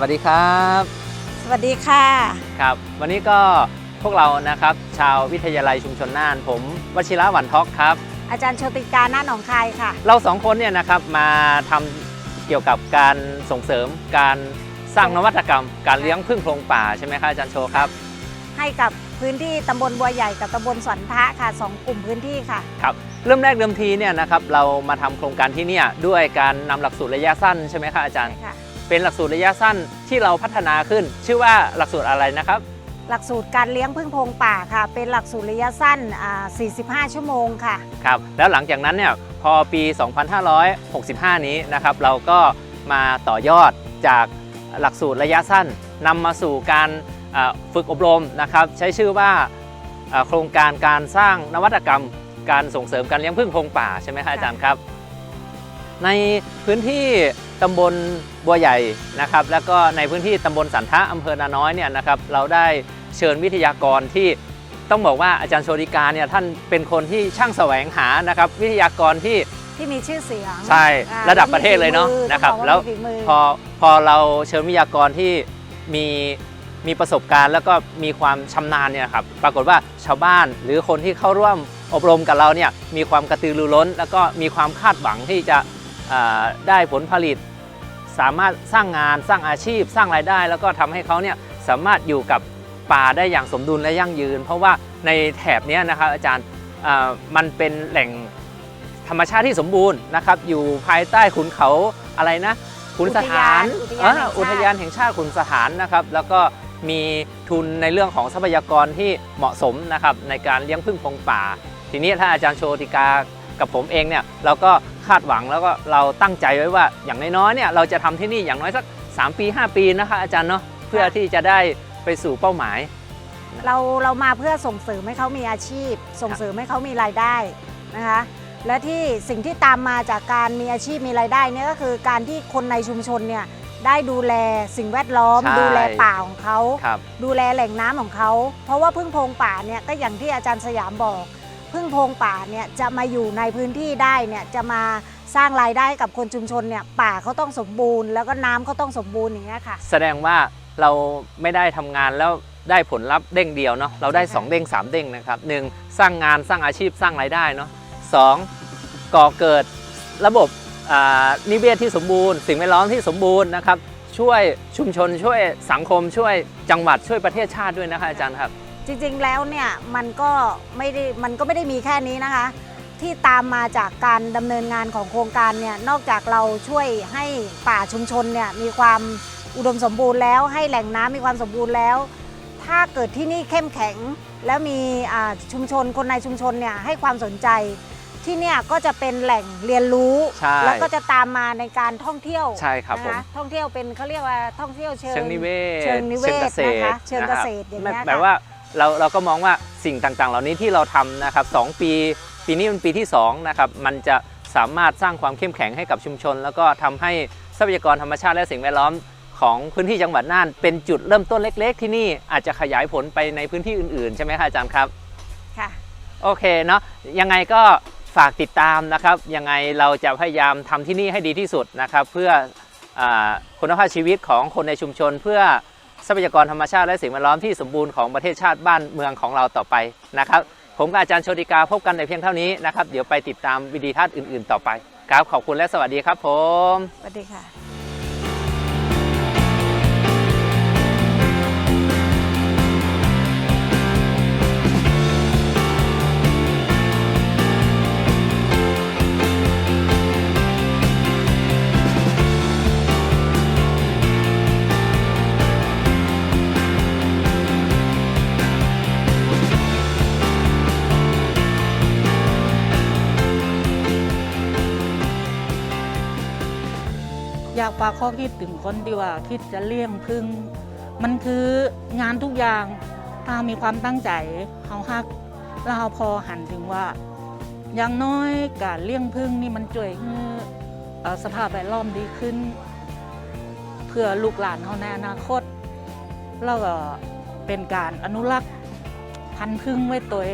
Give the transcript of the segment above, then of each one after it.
วัสดีครับ สวัสดีค่ะ ครับ วันนี้ก็พวกเรานะครับ ชาววิทยาลัยชุมชนน่าน ผมวชิระหวันทอกครับ อาจารย์โชติกาหน้าหนองคายค่ะ เราสองคนเนี่ยนะครับมาทำเกี่ยวกับการส่งเสริมการสร้างนวัตกรรม การเลี้ยงพึ่งโพรงป่าใช่ไหมครับอาจารย์โชครับให้กับพื้นที่ตำบลบัวใหญ่กับตำบลสันทะค่ะสองกลุ่มพื้นที่ค่ะครับเริ่มแรกเดิมทีเนี่ยนะครับเรามาทำโครงการที่เนี่ยด้วยการนำหลักสูตรระยะสั้นใช่ไหมครับอาจารย์ใช่ค่ะ เป็นหลักสูตรระยะสั้นที่เราพัฒนาขึ้น ชื่อว่าหลักสูตรอะไรนะครับ หลักสูตรการเลี้ยงพึ่งโพรงป่าค่ะ เป็นหลักสูตรระยะสั้นอ่า45 ชั่วโมงค่ะ ครับ แล้วหลังจากนั้นเนี่ยพอปี 2565 นี้นะครับ เราก็มาต่อยอดจากหลักสูตรระยะสั้นนำมาสู่การอ่าฝึกอบรมนะครับ ใช้ชื่อว่าอ่าโครงการการสร้างนวัตกรรม การส่งเสริมการเลี้ยงพึ่งโพรงป่าใช่ไหมครับอาจารย์ครับ ในพื้นที่ ตำบลบัวใหญ่นะครับ แล้วก็ในพื้นที่ตำบลสันทะอำเภอนาน้อยเนี่ยนะครับ เราได้เชิญวิทยากรที่ต้องบอกว่าอาจารย์โชติกาเนี่ยท่านเป็นคนที่ช่างแสวงหานะครับ วิทยากรที่ที่มีชื่อเสียงใช่อ่าระดับประเทศเลยเนาะมีฝีมือนะครับต้องอกาแล้วมีฝีมือพอพอเราเชิญวิทยากรที่มีมีประสบการณ์ แล้วก็มีความชำนาญเนี่ยครับปรากฏว่าชาวบ้านหรือคนที่เข้าร่วมอบรมกับเราเนี่ยมีความกระตือรือร้น แล้วก็มีความคาดหวังที่จะอ่า ได้ผลผลิต สามารถสร้างงานสร้างอาชีพ สร้างรายได้ แล้วก็ทำให้เขาเนี่ยสามารถอยู่กับป่าได้อย่างสมดุลและยั่งยืน เพราะว่าในแถบเนี้ยนะครับอาจารย์อ่ามันเป็นแหล่งธรรมชาติที่สมบูรณ์นะครับอยู่ภายใต้ขุนเขาอะไรนะขุนสถานอุทยานแห่งชาติอ่าอุทยานแห่งชาติขุนสถานนะครับ แล้วก็มีทุนในเรื่องของทรัพยากรที่เหมาะสมนะครับในการเลี้ยงพึ่งพงป่า ทีนี้ถ้าอาจารย์โชติกากับผมเองเนี่ยเราก็ คาดหวังแล้วก็เราตั้งใจไว้ว่าอย่างน้อยๆเนี่ยเราจะทำที่นี่อย่างน้อยสัก 3 ปี 5 ปีนะคะอาจารย์เนาะเพื่อที่จะได้ไปสู่เป้าหมาย เราเรามาเพื่อส่งเสริมให้เขามีอาชีพ ส่งเสริมให้เขามีรายได้นะคะและที่สิ่งที่ตามมาจากการมีอาชีพมีรายได้เนี่ยก็คือการที่คนในชุมชนเนี่ยได้ดูแลสิ่งแวดล้อมใช่ดูแลป่าของเขาครับดูแลแหล่งน้ำของเขา เพราะว่าพึ่งโพรงป่าเนี่ยก็อย่างที่อาจารย์สยามบอก พึ่งโพรงป่าเนี่ยจะมาอยู่ในพื้นที่ได้เนี่ยจะมาสร้างรายได้ให้กับคนชุมชนเนี่ยป่าเขาต้องสมบูรณ์แล้วก็น้ำเขาต้องสมบูรณ์อย่างเงี้ยค่ะ แสดงว่าเราไม่ได้ทำงานแล้วได้ผลลัพธ์เด้งเดียวเนาะเราได้ใช่ค่ะ2เด้ง 3 เด้งนะครับหนึ่งสร้างงานสร้างอาชีพสร้างรายได้เนาะสองก่อเกิดระบบอ่านิเวศที่สมบูรณ์ สิ่งแวดล้อมที่สมบูรณ์นะครับช่วยชุมชนช่วยสังคมช่วยจังหวัดช่วยประเทศชาติด้วยนะคะอาจารย์ครับ จริงๆแล้วเนี่ยมันก็ไม่ได้มันก็ไม่ได้มีแค่นี้นะคะ ที่ตามมาจากการดำเนินงานของโครงการเนี่ยนอกจากเราช่วยให้ป่าชุมชนเนี่ยมีความอุดมสมบูรณ์แล้ว ให้แหล่งน้ำมีความสมบูรณ์แล้ว ถ้าเกิดที่นี่เข้มแข็ง แล้วมีอ่าชุมชนคนในชุมชนเนี่ยให้ความสนใจที่เนี่ยก็จะเป็นแหล่งเรียนรู้ ใช่ แล้วก็จะตามมาในการท่องเที่ยว ใช่ครับผม นะคะท่องเที่ยวเป็นเขาเรียกว่าท่องเที่ยวเชิง เชิงนิเวศเชิงนิเวศเกษตรนะคะเชิงเกษตรนะคบอย่างเงี้ยไม่ค่ะแปลว่า เราเราก็มองว่าสิ่งต่างๆ เหล่านี้ที่เราทำนะครับสองปี ปีนี้เป็นปีที่2นะครับมันจะสามารถสร้างความเข้มแข็งให้กับชุมชน แล้วก็ทำให้ทรัพยากรธรรมชาติและสิ่งแวดล้อมของพื้นที่จังหวัดน่าน เป็นจุดเริ่มต้นเล็ก ๆ ที่นี่อาจจะขยายผลไปในพื้นที่อื่นๆ ใช่ไหมครับอาจารย์ครับค่ะโอเคเนาะยังไงก็ฝากติดตามนะครับยังไงเราจะพยายามทำที่นี่ให้ดีที่สุดนะครับเพื่ออาคุณภาพชีวิตของคนในชุมชนเพื่อ ทรัพยากรธรรมชาติและสิ่งแวดล้อมที่สมบูรณ์ของประเทศชาติบ้านเมืองของเราต่อไปนะครับ ผมกับอาจารย์โชติกาพบกันในเพียงเท่านี้นะครับ เดี๋ยวไปติดตามวิดีทัศน์อื่นๆ ต่อไปครับขอบคุณและสวัสดีครับผม สวัสดีค่ะ อยากฝากข้อคิดถึงคนที่ว่า คิดจะเลี้ยงพึ่ง มันคืองานทุกอย่างถ้ามีความตั้งใจเขาฮักแล้วเราพอหันถึงว่า อย่างน้อยการเลี้ยงพึ่งนี่มันช่วยให้สภาพแวดล้อมดีขึ้น เพื่อลูกหลานเขาในอนาคต แล้วก็เป็นการอนุรักษ์พันธุ์พึ่งไว้ตัว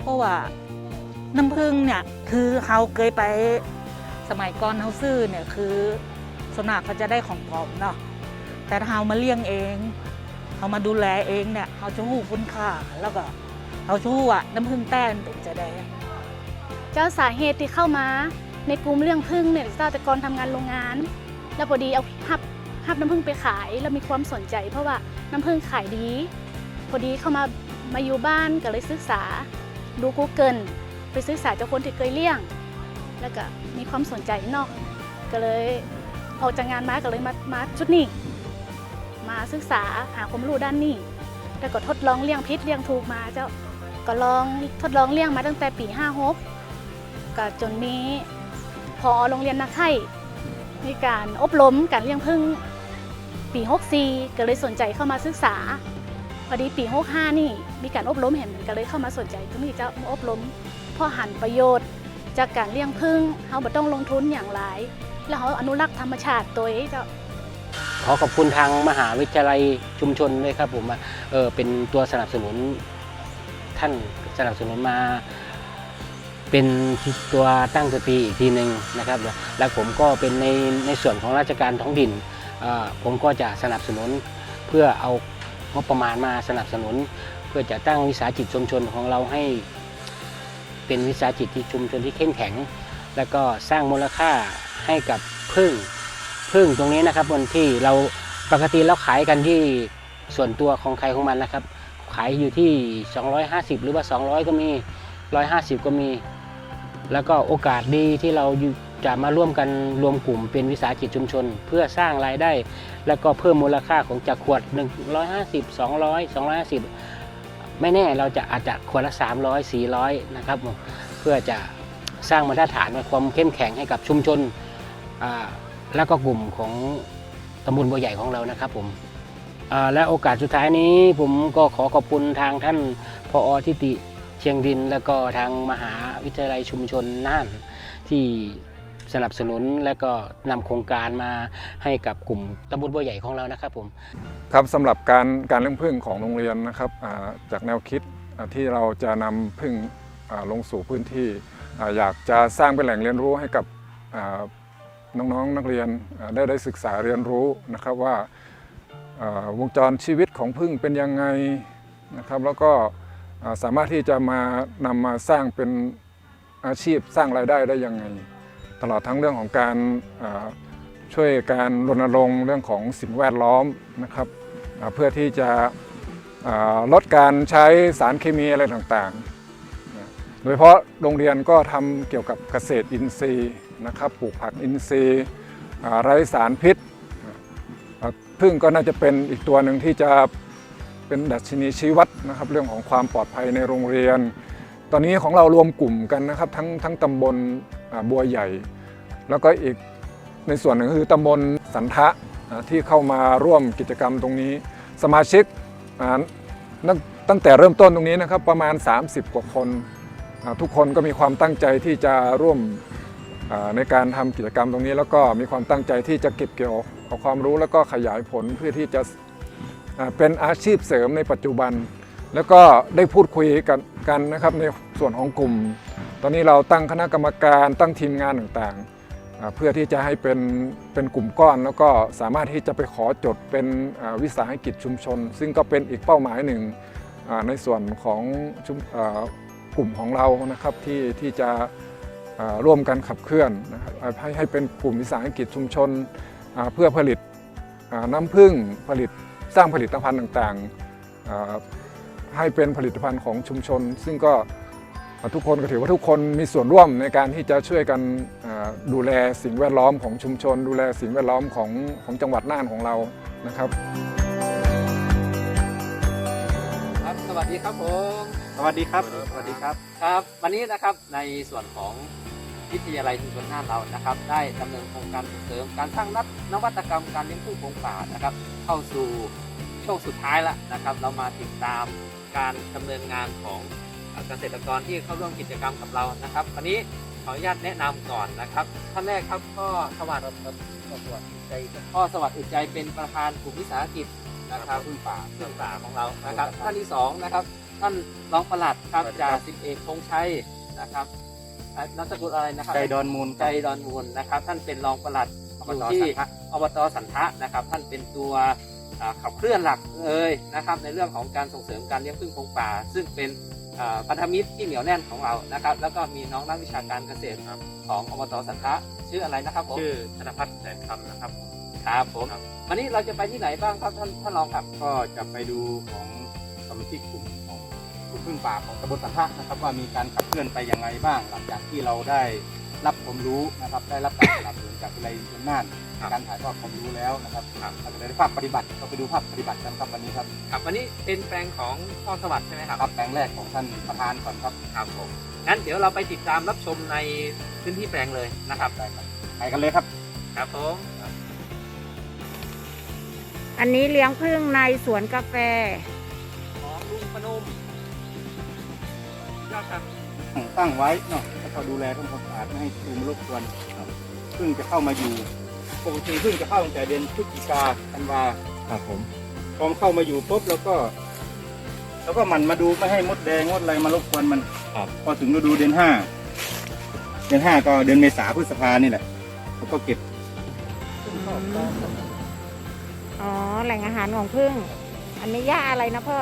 เพราะว่าน้ำพึ่งเนี่ยคือเขาเคยไปสมัยก่อนเขาซื้อเนี่ยคือ วนมากเขาจะได้ของปลอมเนาะแต่ถ้าเรามาเลี้ยงเองเรามาดูแลเองเนี่ยเราจะหู้คุณค่าแล้วก็เราจะหู้ว่าน้ำผึ้งแต้นเป็นจะได้เจ้าสาเหตุที่เข้ามาในกลุ่มเรื่องพึ่งเนี่ยเจ้าแต่ก่อนทำงานโรงงาน แล้วพอดีเอาฮับฮับน้ำพึ่งไปขายแล้วมีความสนใจ เพราะว่าน้ำพึ่งขายดี พอดีเข้ามามาอยู่บ้านก็เลยศึกษาดู Google ไปศึกษาจากคนที่เคยเลี้ยง แล้วก็มีความสนใจนอกก็เลย ออกจากงานมาก็เลยมามาชุดนี้ มาศึกษาหาความรู้ด้านนี้ แล้วก็ทดลองเลี้ยงพิษเลี้ยงถูกมาเจ้าก็ลองทดลองเลี้ยงมาตั้งแต่ปี56ก็จนมีพอโรงเรียนนักไข่มีการอบรมการเลี้ยงพึ่งปี64ก็เลยสนใจเข้ามาศึกษาพอดีปี65นี่มีการอบรมเห็นก็เลยเข้ามาสนใจตรงนี้จะมาอบรมพ่อหันประโยชน์ จากการเลี้ยงพึ่งเขาบ่ต้องลงทุนอย่างไร แล้วเขาอนุรักษ์ธรรมชาติตัวเองเจ้าขอขอบคุณทางมหาวิทยาลัยชุมชนด้วยครับผมเออเป็นตัวสนับสนุนท่านสนับสนุนมา เป็นตัวตั้งสตีอีกทีหนึ่งนะครับ แล้วผมก็เป็นในในส่วนของราชการท้องถิ่นผมก็จะสนับสนุนเพื่อเอางบประมาณมาสนับสนุน เพื่อจะตั้งวิสาหกิจชุมชนของเราให้ เป็นวิสาหกิจที่ชุมชนที่เข้มแข็ง แล้วก็สร้างมูลค่า ให้กับพึ่งพึ่งตรงนี้นะครับบนที่เราปกติเราขายกันที่ส่วนตัวของใครของมันนะครับ ขายอยู่ที่ 250 หรือว่า 200 ก็มี 150 ก็มี แล้วก็โอกาสดีที่เราจะมาร่วมกันรวมกลุ่มเป็นวิสาหกิจชุมชน เพื่อสร้างรายได้ แล้วก็เพิ่มมูลค่าของจากขวด 150 200 250 ไม่แน่เราจะอาจจะขวดละ 300 400 นะครับ เพื่อจะสร้างมาตรฐานความเข้มแข็งให้กับชุมชน แล้วก็กลุ่มของตำบลบัวใหญ่ของเรานะครับผมและโอกาสสุดท้ายนี้ผมก็ขอขอบคุณทางท่านพออทิติเชียงดิน แล้วก็ทางมหาวิทยาลัยชุมชนน่านที่สนับสนุนและก็นำโครงการมาให้กับกลุ่มตำบลบัวใหญ่ของเรานะครับผมครับสำหรับการการเลี้ยงผึ้งของโรงเรียนนะครับจากแนวคิดที่เราจะนำผึ้งลงสู่พื้นที่ อยากจะสร้างเป็นแหล่งเรียนรู้ให้กับ น้องๆนักเรียนได้ได้ศึกษาเรียนรู้นะครับว่าวงจรชีวิตของผึ้งเป็นยังไงนะครับแล้วก็สามารถที่จะมานำมาสร้างเป็นอาชีพสร้างรายได้ได้ยังไง ตลอดทั้งเรื่องของการช่วยการรณรงค์เรื่องของสิ่งแวดล้อมนะครับเพื่อที่จะลดการใช้สารเคมีอะไรต่างๆ โดยเฉพาะโรงเรียนก็ทำเกี่ยวกับเกษตรอินทรีย์ นะครับปลูกผักอินทรีย์ไร้สารพิษพึ่งก็น่าจะเป็นอีกตัวหนึ่งที่จะเป็นดัชนีชี้วัดนะครับ เรื่องของความปลอดภัยในโรงเรียน ตอนนี้ของเรารวมกลุ่มกันนะครับทั้งทั้งตำบลบัวใหญ่ แล้วก็อีกในส่วนหนึ่งคือตำบลสันทะที่เข้ามาร่วมกิจกรรมตรงนี้ สมาชิกตั้งแต่เริ่มต้นตรงนี้นะครับประมาณ 30 กว่าคน ทุกคนก็มีความตั้งใจที่จะร่วม ในการทำกิจกรรมตรงนี้แล้วก็มีความตั้งใจที่จะเก็บเกี่ยวเอาความรู้แล้วก็ขยายผลเพื่อที่จะเป็นอาชีพเสริมในปัจจุบัน แล้วก็ได้พูดคุยกันกันนะครับในส่วนของกลุ่ม ตอนนี้เราตั้งคณะกรรมการตั้งทีมงานต่างๆ เพื่อที่จะให้เป็นเป็นกลุ่มก้อน แล้วก็สามารถที่จะไปขอจดเป็นวิสาหกิจชุมชน ซึ่งก็เป็นอีกเป้าหมายหนึ่งในส่วนของอกลุ่มของเรานะครับที่ที่จะ ร่วมกันขับเคลื่อนนะครับอ่าให้ให้เป็นกลุ่มวิสาหกิจชุมชนอ่าเพื่อผลิตอ่าน้ำผึ้งผลิตสร้างผลิตภัณฑ์ต่างๆอ่าให้เป็นผลิตภัณฑ์ของชุมชน ซึ่งก็ทุกคนก็ถือว่าทุกคนมีส่วนร่วมในการที่จะช่วยกันอ่าดูแลสิ่งแวดล้อมของชุมชน ดูแลสิ่งแวดล้อมของของจังหวัดน่านของเรานะครับครับ สวัสดีครับผมสวัสดีครับ สวัสดีครับครับ วันนี้นะครับในส่วนของ วิทยาลัยชุมชนน่านเรานะครับ ได้ดำเนินโครงการส่งเสริมการสร้างนักนวัตกรรมการเลี้ยงผึ้งโครงป่านะครับ เข้าสู่ช่วงสุดท้ายแล้วนะครับ เรามาติดตามการดำเนินงานของเกษตรกรที่เข้าร่วมกิจกรรมกับเรานะครับวันนี้ขออนุญาตแนะนำก่อนนะครับท่านแรกครับพ่อสวัสดิ์สวัสดิ์ใจพ่อสวัสดิ์อุดใจเป็นประธานกลุ่มวิสาหกิจนะครับพึ่งป่าพึ่งป่าของเรานะครับ ท่านที่สองนะครับท่านรองปลัดครับจ่าสิบเอกธงชัยนะครับ นามสกุลอะไรนะครับใจดอนมูลใจดอนมูลนะครับ ท่านเป็นรองปลัดอบอยู่ที่อบตสันทะนะครับ ท่านเป็นตัวอ่าขับเคลื่อนหลักเลยนะครับ ในเรื่องของการส่งเสริมการเลี้ยงพึ่งโพรงป่า ซึ่งเป็นอ่าพันธมิตรที่เหนียวแน่นของเรานะครับ แล้วก็มีน้องนักวิชาการเกษตรของอบตสันทะชื่ออะไรนะครับผมชื่อธนพัฒน์แสนคำนะครับครับผมครับวันนี้เราจะไปที่ไหนบ้างครับท่านท่านรองครับก็จะไปดูของสมาชิกกลุ่มของกลุ่ม พึ่งป่าของตำบลสันทะนะครับ ว่ามีการขับเคลื่อนไปยังไงบ้าง หลังจากที่เราได้รับความรู้นะครับ ได้รับการสนับสนุนจากวิทยาลัยเมืองน่านในการถ่ายทอดความรู้แล้วนะครับเราจะได้ภาพปฏิบัติเราไปดูภาพปฏิบัติกันครับวันนี้ครับครับวันนี้เป็นแปลงของพ่อสวัสดิ์ใช่ไหมครับครับแปลงแรกของท่านประธานก่อนครับครับผมงั้นเดี๋ยวเราไปติดตามรับชมในพื้นที่แปลงเลยนะครับได้ครับไปกันเลยครับครับผมอันนี้เลี้ยงพึ่งในสวนกาแฟของลุงพนมยอดครับ ตั้งไว้เนาะแล้วก็ดูแลทำความสะอาดไม่ให้ยุงรบกวนครับพึ่งจะเข้ามาอยู่ ปกติพึ่งจะเข้าตั้งแต่เดือนพฤศจิกาธันวาครับผมพอเข้ามาอยู่ปุ๊บแล้วก็แล้วก็หมันมาดูไม่ให้มดแดงมดอะไรมารบกวนมันครับพอถึงฤดูเดือนห้าเดือนห้าก็เดือนเมษาพฤษภานี่แหละแล้วก็เก็บอ๋อแหล่งอาหารของพึ่ง อันนี้หญ้าอะไรนะพ่อ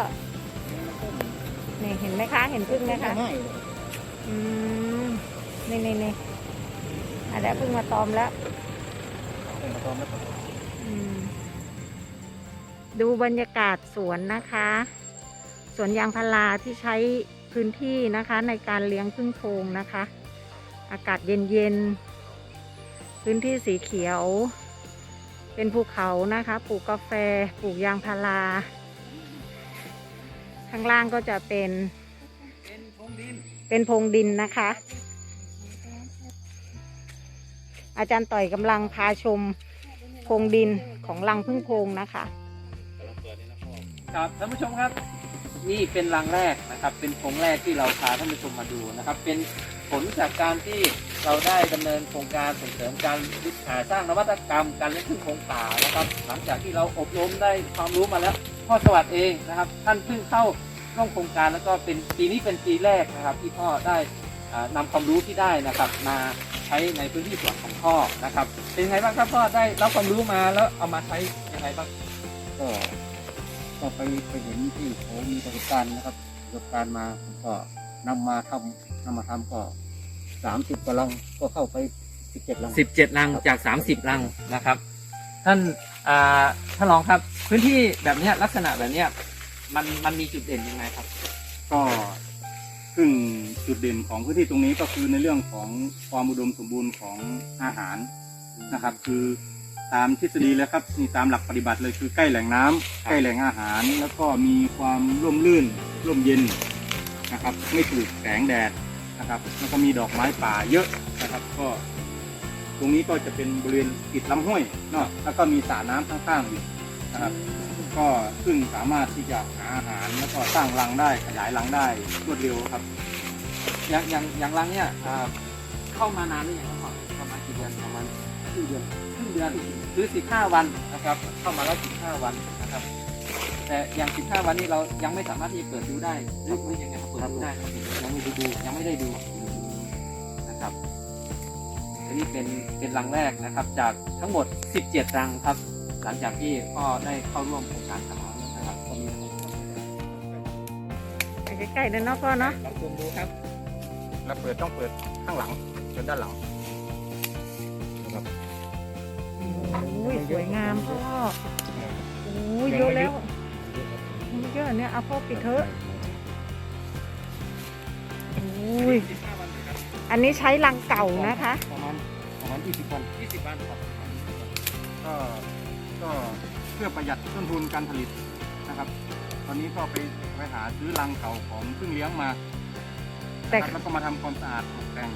นี่เห็นไหมคะ เห็นพึ่งไหมคะง่ายเลยอืมนี่นี่นี่อันนี้พึ่งมาตอมแล้วอืมดูบรรยากาศสวนนะคะ สวนยางพาราที่ใช้พื้นที่นะคะ ในการเลี้ยงพึ่งโพรงนะคะ อากาศเย็นๆ พื้นที่สีเขียว เป็นภูเขานะคะ ปลูกกาแฟ ปลูกยางพารา ข้างล่างก็จะเป็นเป็นพงดินนโพรงดินนะคะ อาจารย์ต่อยกำลังพาชมโพรงดินของรังพึ่งโพงนะคะครับท่านผู้ชมครับ นี่เป็นรังแรกนะครับ เป็นโครงแรกที่เราพาท่านผู้ชมมาดูนะครับ เป็นผลจากการที่เราได้ดำเนินโครงการส่งเสริมการวิอ่าสร้างนวัตกรรมการเลี้ยงพึ่งโครงป่านะครับ หลังจากที่เราอบรมได้ความรู้มาแล้ว พ่อสวัสดิ์เองนะครับ ท่านเพิ่งเข้าร่วมโครงการแล้วก็เป็นปีนี้เป็นปีแรกนะครับ ที่พ่อได้อ่านำความรู้ที่ได้นะครับมาใช้ในพื้นที่สวนของพ่อนะครับ เป็นไงบ้างครับพ่อได้รับความรู้มาแล้วเอามาใช้ยังไงบ้างก็ก็ไปไปเห็นที่เขามีประสบการณ์นะครับประสบการณ์มาผมก็นำมาทำนำมาทำก็สามสิบกว่าลังก็เข้าไปสิบเจ็ดลัง17ลังจาก30ลังนะครับ ท่านอ่า ท่านรองครับ พื้นที่แบบเนี้ยลักษณะแบบเนี้ยมันมันมีจุดเด่นยังไงครับ ก็ซึ่งจุดเด่นของพื้นที่ตรงนี้ก็คือในเรื่องของความอุดมสมบูรณ์ของอาหารนะครับ คือตามทฤษฎีแล้วครับนี่ตามหลักปฏิบัติเลยคือใกล้แหล่งน้ำใกล้แหล่งอาหาร แล้วก็มีความร่มรื่นร่มเย็นนะครับ ไม่ถูกแสงแดดนะครับ แล้วก็มีดอกไม้ป่าเยอะนะครับ ก็ ตรงนี้ก็จะเป็นบริเวณติดลำห้วยเนาะแล้วก็มีสระน้ำข้างๆอยู่นะครับ ก็ซึ่งสามารถที่จะหาอาหารแล้วก็สร้างรังได้ขยายรังได้รวดเร็วครับ อย่างอย่างอย่างลังเนี่ยเข้ามานานหรือยังครับประมาณกี่เดือนประมาณครึ่งเดือนครึ่งเดือนคือ15วันนะครับ เข้ามาแล้ว15วันนะครับ แต่อย่าง15วันนี้เรายังไม่สามารถที่จะเปิดดูได้หรือยังไงเปิดดูได้ยังไม่ได้ดูยังไม่ได้ดูนะครับ อันนี้เป็นเป็นรังแรกนะครับ จากทั้งหมด 17 รังครับ หลังจากที่พ่อได้เข้าร่วมโครงการกับเรานะครับก็มีทั้งหมดไปใกล้ๆเลยเนาะพ่อเนาะลองชมดูครับ แล้วเปิดต้องเปิดข้างหลังจนด้านหลังโอ้ยสวยงามพ่อโอ้ยเยอะแล้วเยอะเนี่ยเอาพ่อปิดเถอะโอ้ย อันนี้ใช้รังเก่านะคะ ประมาณประมาณ20วัน20วันครับก็ก็เพื่อประหยัดต้นทุนการผลิตนะครับ ตอนนี้ก็ไปไปหาซื้อรังเก่าของเพิ่งเลี้ยงมาแต่นะครับแล้วก็มาทำความสะอาดตกแต่ง